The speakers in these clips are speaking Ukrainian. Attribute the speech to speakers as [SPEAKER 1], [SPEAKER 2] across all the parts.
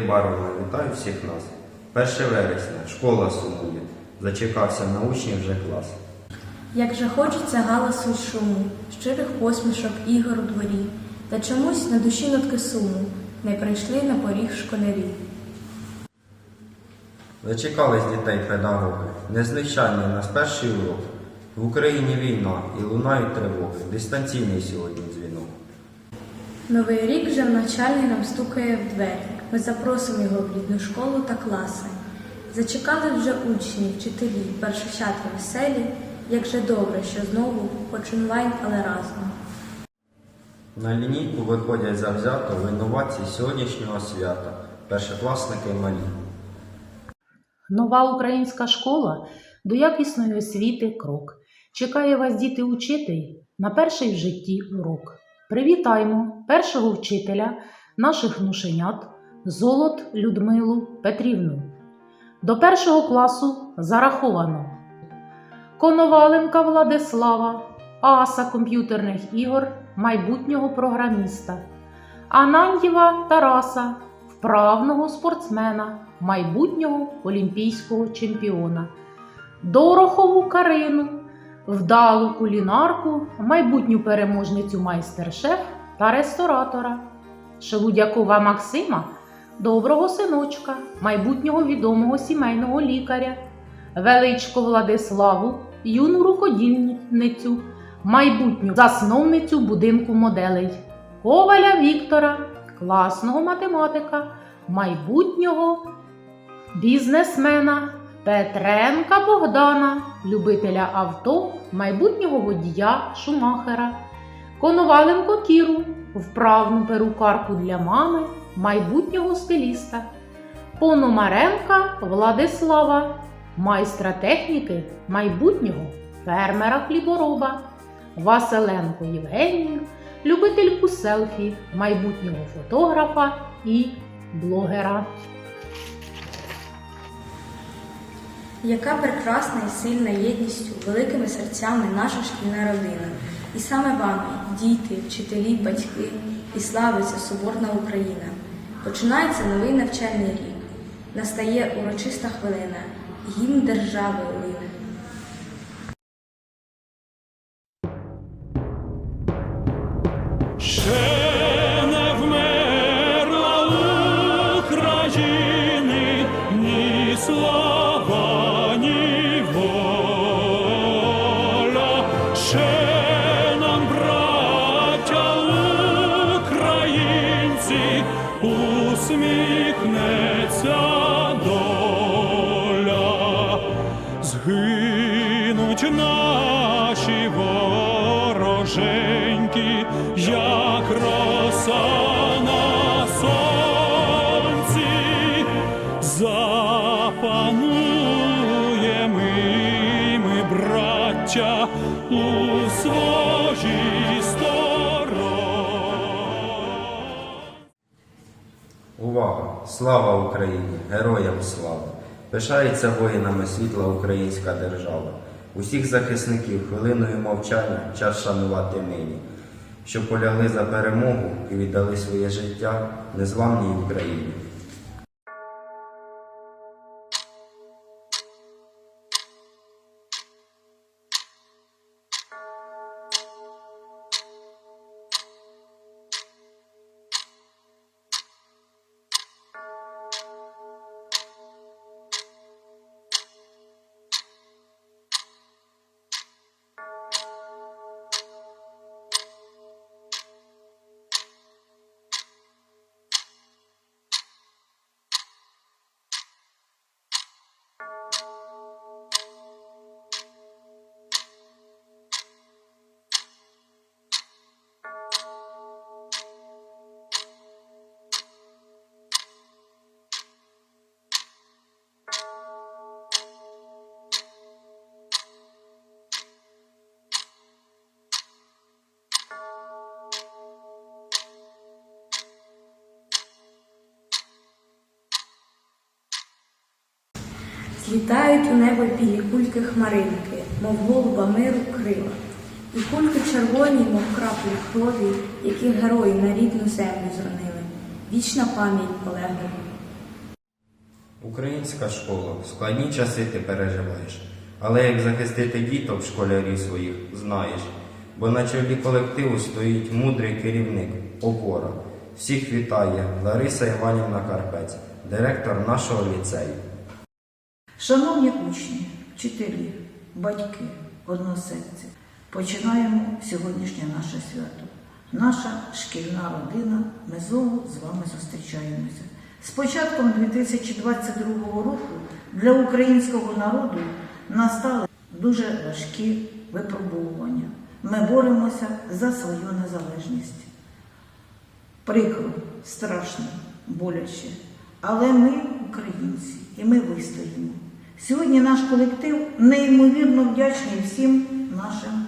[SPEAKER 1] барвами вітаю всіх нас. Перше вересня, школа сумує, зачекався на учнів вже клас.
[SPEAKER 2] Як же хочеться галасу й шуму, щирих посмішок ігор у дворі, та чомусь на душі нотки суму не прийшли на поріг школярі.
[SPEAKER 1] Зачекались дітей педагоги, незвичайний нас перший урок. В Україні війна і лунають тривоги, дистанційний сьогодні дзвінок.
[SPEAKER 2] Новий рік же в навчальний нам стукає в двері. Ми запросимо його в рідну школу та класи. Зачекали вже учні, вчителі, першочатки веселі, як же добре, що знову, хоч онлайн, але разом.
[SPEAKER 1] На лінійку виходять завзято винуватці сьогоднішнього свята, першокласники малі.
[SPEAKER 3] Нова українська школа до якісної освіти крок. Чекає вас діти учитель на перший в житті урок. Привітаймо першого вчителя наших внушенят Золот Людмилу Петрівну. До першого класу зараховано. Коноваленка Владислава, аса комп'ютерних ігор, майбутнього програміста, Анандєва Тараса, вправного спортсмена, майбутнього олімпійського чемпіона, Дорохову Карину, вдалу кулінарку, майбутню переможницю майстер-шеф та ресторатора, Шелудякова Максима, доброго синочка, майбутнього відомого сімейного лікаря, Величко Владиславу, юну рукодільницю, майбутню засновницю будинку моделей, Коваля Віктора, класного математика, майбутнього бізнесмена, Петренка Богдана, любителя авто, майбутнього водія Шумахера, Коноваленко Кіру, вправну перукарку для мами, майбутнього стиліста, Пономаренка Владислава, майстра техніки, майбутнього фермера хлібороба, Василенко Євгенію, любительку селфі, майбутнього фотографа і блогера.
[SPEAKER 2] Яка прекрасна і сильна єдністю, великими серцями наша шкільна родина. І саме вами, діти, вчителі, батьки, і славиться Соборна Україна. Починається новий навчальний рік. Настає урочиста хвилина, гімн держави
[SPEAKER 4] запануємо і ми, браття, у своїй стороні.
[SPEAKER 1] Увага! Слава Україні! Героям слава! Пишається воїнами світла українська держава. Усіх захисників хвилиною мовчання час шанувати нині, що полягли за перемогу і віддали своє життя незламній Україні.
[SPEAKER 2] Злітають у небо білі кульки хмаринки, мов голуба миру крила, і кульки червоні, мов краплі крові, які герої на рідну землю зронили. Вічна пам'ять полеглим.
[SPEAKER 1] Українська школа, складні часи ти переживаєш. Але як захистити діток школярів своїх, знаєш. Бо на чолі колективу стоїть мудрий керівник, опора. Всіх вітає Лариса Іванівна Карпець, директор нашого ліцею.
[SPEAKER 5] Шановні учні, вчителі, батьки, односельці, починаємо сьогоднішнє наше свято. Наша шкільна родина. Ми знову з вами зустрічаємося. З початком 2022 року для українського народу настали дуже важкі випробовування. Ми боремося за свою незалежність. Прикро, страшно, боляче. Але ми українці і ми вистоїмо. Сьогодні наш колектив неймовірно вдячний всім нашим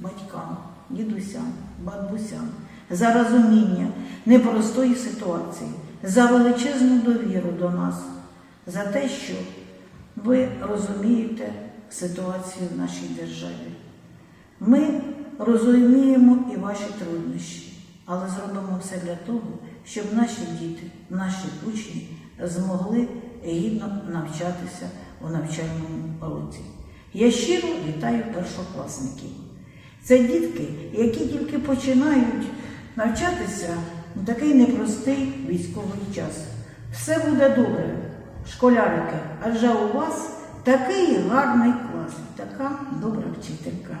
[SPEAKER 5] батькам, дідусям, бабусям за розуміння непростої ситуації, за величезну довіру до нас, за те, що ви розумієте ситуацію в нашій державі. Ми розуміємо і ваші труднощі, але зробимо все для того, щоб наші діти, наші учні змогли гідно навчатися у навчальному році. Я щиро вітаю першокласників. Це дітки, які тільки починають навчатися у такий непростий військовий час. Все буде добре, школярики, адже у вас такий гарний клас, така добра вчителька.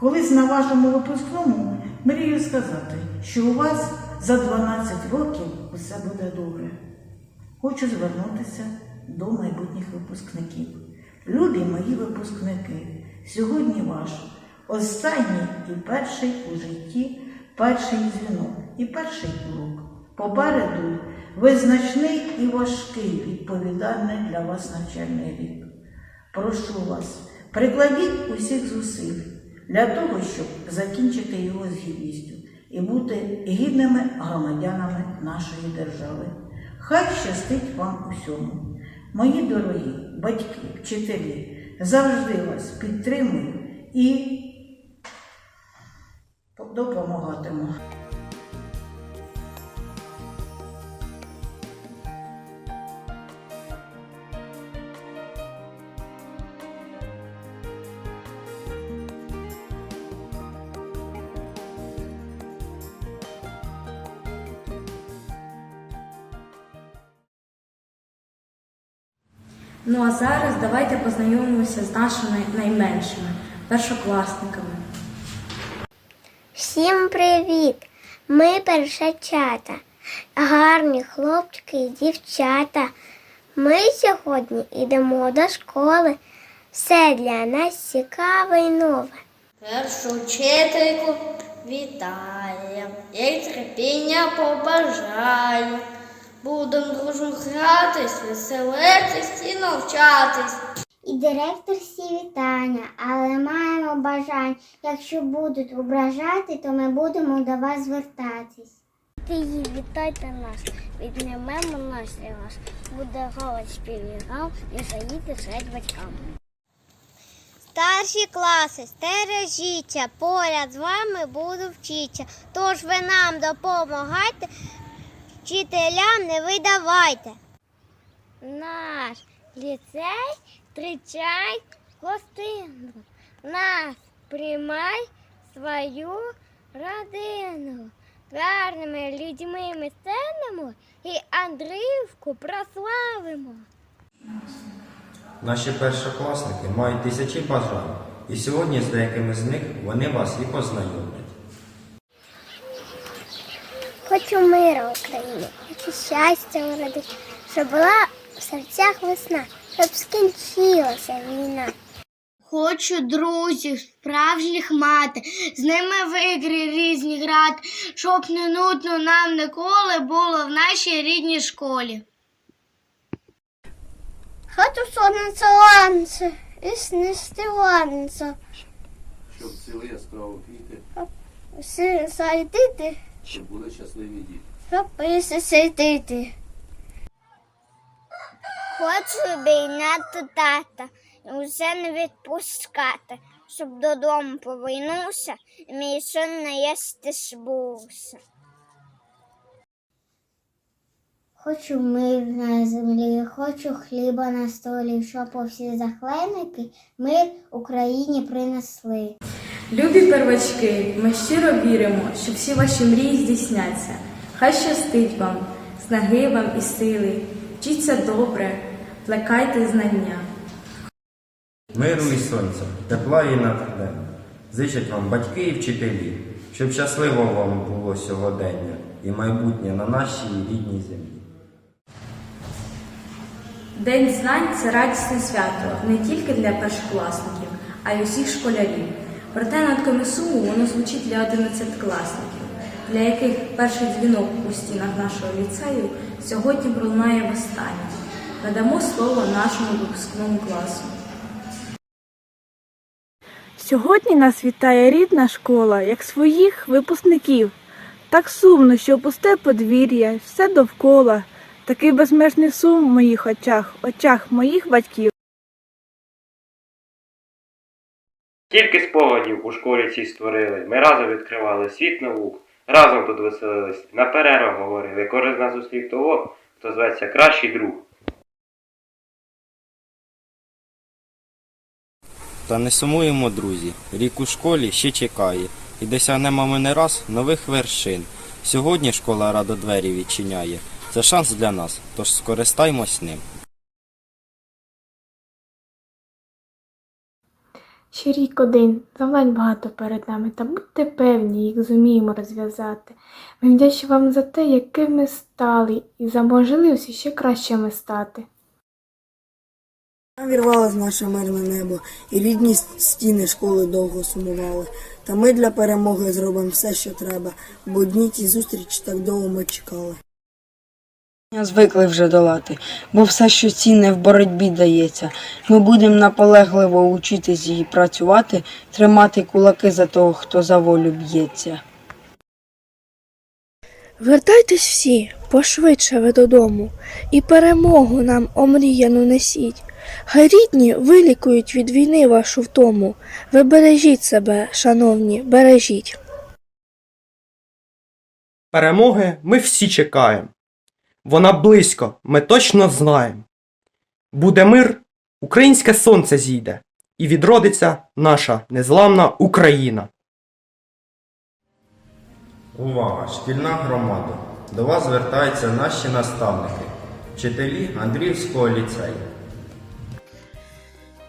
[SPEAKER 5] Колись на вашому випускному мрію сказати, що у вас за 12 років усе буде добре. Хочу звернутися до майбутніх випускників. Любі мої випускники, сьогодні ваш останній і перший у житті, перший дзвінок і перший урок. Попереду визначний і важкий відповідальний для вас навчальний рік. Прошу вас, прикладіть усіх зусиль для того, щоб закінчити його з гідністю і бути гідними громадянами нашої держави. Хай щастить вам усьому. Мої дорогі батьки, вчителі, завжди вас підтримую і допомагатиму.
[SPEAKER 2] Ну а зараз давайте познайомимося з нашими найменшими першокласниками.
[SPEAKER 6] Всім привіт! Ми першачата, гарні хлопчики і дівчата. Ми сьогодні йдемо до школи. Все для нас цікаве і нове.
[SPEAKER 7] Першу вчительку вітає, їй терпіння побажаю. Будем дружно гратись, веселитись і навчатись.
[SPEAKER 6] І директор всі вітання, але маємо бажання. Якщо будуть ображати, то ми будемо до вас звертатись. Ти її вітайте нас, віднімемо нас і вас. Буде голос співігав і заїде серед батькам. Старші класи, стережіться, поряд з вами буду вчитися. Тож ви нам допомагайте, вчителям не видавайте. Наш ліцей зустрічай гостину. Нас приймай свою родину. Гарними людьми ми станемо і Андріївку прославимо.
[SPEAKER 1] Наші першокласники мають тисячі бажань, і сьогодні з деякими з них вони вас і познайомлять.
[SPEAKER 6] Хочу миру Україні, хочу щастя в родині, щоб була в серцях весна, щоб скінчилася війна. Хочу друзів, справжніх мати, з ними в ігри різні грати, щоб не нудно нам ніколи було в нашій рідній школі. Хочу сонце ланце і снести ланце,
[SPEAKER 8] щоб цілий яскраво квіти,
[SPEAKER 6] садити,
[SPEAKER 8] щоб були щасливі діти.
[SPEAKER 6] щоб сидіти. Хочу обійняти тата і усе не відпускати, щоб додому повернувся і мій сон не їсти збувся. Хочу мир на землі, хочу хліба на столі, щоб усі захленники мир Україні принесли.
[SPEAKER 2] Любі первачки, ми щиро віримо, що всі ваші мрії здійсняться. Хай щастить вам, снаги вам і сили, вчіться добре, плекайте знання.
[SPEAKER 1] Миру і сонця, тепла і натхнення. Зичать вам батьки і вчителі, щоб щасливо вам було сьогодення і майбутнє на нашій рідній землі.
[SPEAKER 2] День знань це радісне свято не тільки для першокласників, а й усіх школярів. Проте над комісуму воно звучить для одинадцятикласників, для яких перший дзвінок у стінах нашого ліцею сьогодні пролунає востаннє. Надамо слово нашому випускному класу.
[SPEAKER 9] Сьогодні нас вітає рідна школа, як своїх випускників. Так сумно, що пусте подвір'я, все довкола. Такий безмежний сум в моїх очах, очах моїх батьків.
[SPEAKER 10] Тільки спогадів у школі цій створили. Ми разом відкривали світ наук, разом тут веселились, на перервах говорили. Кожен з нас зустрів того, хто зветься кращий друг.
[SPEAKER 1] Та не сумуємо, друзі. Рік у школі ще чекає, і досягнемо ми не раз нових вершин. Сьогодні школа радо двері відчиняє. Це шанс для нас, тож скористаймось ним.
[SPEAKER 9] Ще рік один, завдань багато перед нами, та будьте певні, їх зуміємо розв'язати. Ми вдячні вам за те, яким ми стали, і за можливість ще кращими стати.
[SPEAKER 11] Вірвалось наше мирне небо, і рідні стіни школи довго сумували. Та ми для перемоги зробимо все, що треба, бо дні ті зустрічі так довго ми чекали.
[SPEAKER 12] Звикли вже долати, бо все, що цінне в боротьбі дається. Ми будемо наполегливо учитись і працювати, тримати кулаки за того, хто за волю б'ється.
[SPEAKER 9] Вертайтесь всі пошвидше ви додому, і перемогу нам омріяну несіть. Хай рідні вилікують від війни вашу втому. Ви бережіть себе, шановні, бережіть.
[SPEAKER 13] Перемоги ми всі чекаємо. Вона близько, ми точно знаємо. Буде мир, українське сонце зійде, і відродиться наша незламна Україна.
[SPEAKER 1] Увага! Шкільна громада! До вас звертаються наші наставники, вчителі Андріївського ліцею.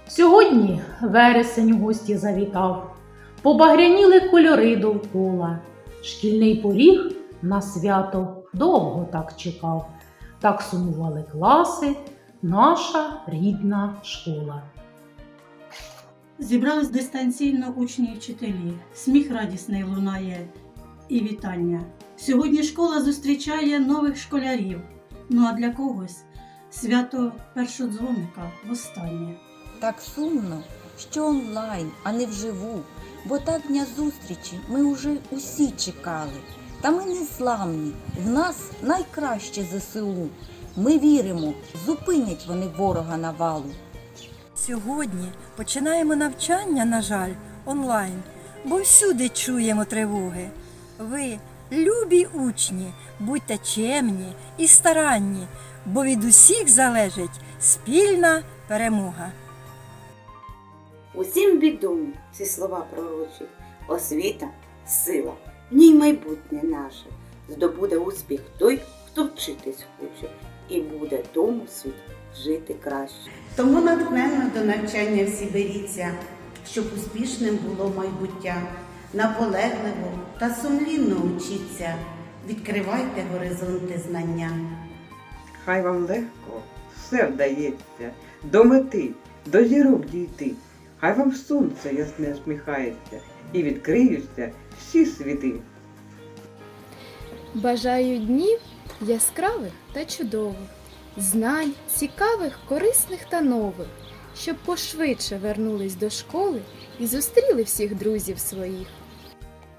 [SPEAKER 3] Сьогодні вересень у гості завітав, побагряніли кольори довкола. Шкільний поріг на свято довго так чекав. Так сумували класи, наша рідна школа.
[SPEAKER 14] Зібрались дистанційно учні і вчителі. Сміх радісний лунає і вітання. Сьогодні школа зустрічає нових школярів. Ну а для когось свято першодзвоника востаннє.
[SPEAKER 15] Так сумно, що онлайн, а не вживу, бо так дня зустрічі ми уже усі чекали. Та ми не зламні, в нас найкраще ЗСУ. Ми віримо, зупинять вони ворога навалу.
[SPEAKER 16] Сьогодні починаємо навчання, на жаль, онлайн, бо всюди чуємо тривоги. Ви, любі учні, будьте чемні і старанні, бо від усіх залежить спільна перемога.
[SPEAKER 17] Усім відомі ці слова пророчі. Освіта сила, в ній майбутнє наше. Здобуде успіх той, хто вчитись хоче, і буде тому світ жити краще.
[SPEAKER 14] Тому натхненно до навчання всі беріться, щоб успішним було майбуття. Наполегливо та сумлінно учіться, відкривайте горизонти знання.
[SPEAKER 12] Хай вам легко все вдається, до мети, до зірок дійти. Хай вам сонце ясне сміхається і відкриються всі світи.
[SPEAKER 9] Бажаю днів яскравих та чудових, знань цікавих, корисних та нових, щоб пошвидше вернулись до школи і зустріли всіх друзів своїх.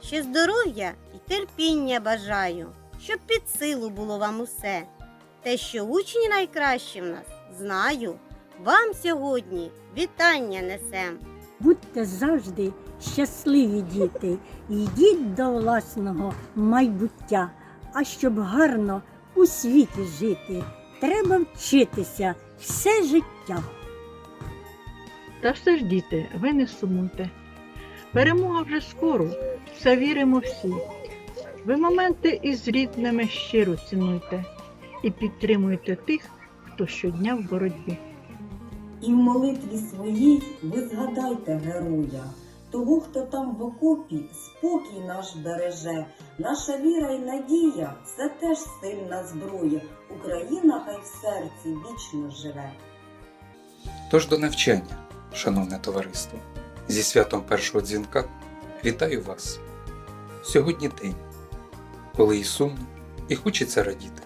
[SPEAKER 6] Ще здоров'я і терпіння бажаю, щоб під силу було вам усе. Те, що учні найкращі в нас, знаю, вам сьогодні вітання несем.
[SPEAKER 16] Будьте завжди щасливі діти, йдіть до власного майбуття, а щоб гарно у світі жити. Треба вчитися все життя.
[SPEAKER 18] Та все ж, діти, ви не сумуйте. Перемога вже скоро, це віримо всі. Ви моменти із рідними щиро цінуйте і підтримуйте тих, хто щодня в боротьбі.
[SPEAKER 19] І в молитві своїй ви згадайте героя, того, хто там в окопі спокій наш береже. Наша віра і надія це теж сильна зброя. Україна хай в серці вічно живе.
[SPEAKER 20] Тож до навчання, шановне товариство, зі святом першого дзвінка вітаю вас. Сьогодні день, коли і сумно, і хочеться радіти.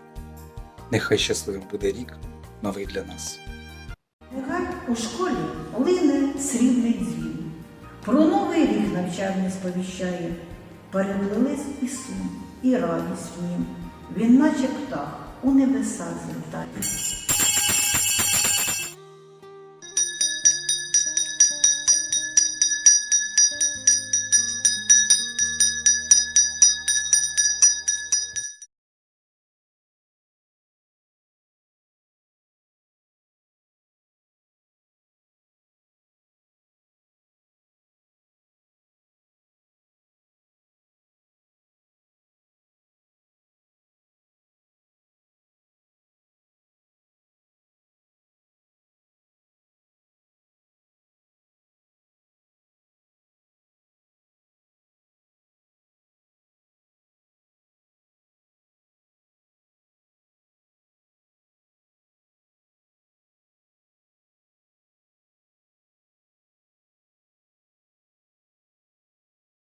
[SPEAKER 20] Нехай щасливим буде рік новий для нас.
[SPEAKER 5] Нехай у школі лине срібний дзвін. Про новий рік навчальний сповіщає. Переплились і сум, і радість в нім. Він наче птах у небеса злітає.